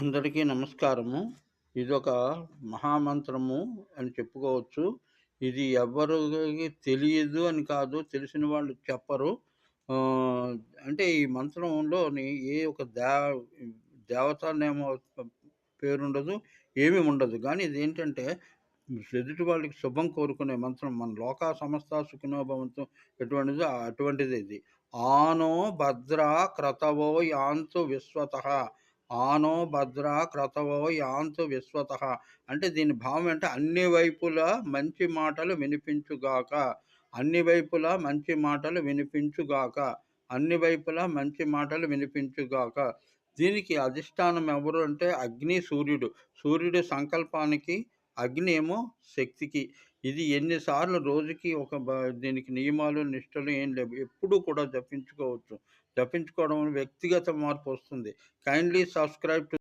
అందరికీ నమస్కారము. ఇదొక మహామంత్రము అని చెప్పుకోవచ్చు. ఇది ఎవ్వరికి తెలియదు అని కాదు. తెలిసిన వాళ్ళు చెప్పరు. అంటే ఈ మంత్రంలోని ఏ ఒక దే దేవత నేమో పేరుండదు. ఏమీ ఉండదు. కానీ ఇది ఏంటంటే ఎదుటి వాళ్ళకి శుభం కోరుకునే మంత్రం. మన లోక సమస్త సుఖినో భవంతు ఎటువంటిదో ఇది. ఆనో భద్ర క్రతవో యాంతు విశ్వత ఆనో భద్ర క్రతవో యాంతు విశ్వతః అంటే దీని భావం అంటే అన్ని వైపులా మంచి మాటలు వినిపించుగాక. అన్ని వైపులా మంచి మాటలు వినిపించుగాక. అన్ని వైపులా మంచి మాటలు వినిపించుగాక. దీనికి అధిష్టానం ఎవరు అంటే అగ్ని, సూర్యుడు. సూర్యుడు సంకల్పానికి, అగ్ని ఏమో శక్తికి. ఇది ఎన్నిసార్లు రోజుకి ఒక బ దీనికి నియమాలు, నిష్టలు ఏం లేవు. ఎప్పుడూ కూడా జపించుకోవచ్చు. జపించుకోవడం వల్ల వ్యక్తిగత మార్పొస్తుంది. Kindly subscribe to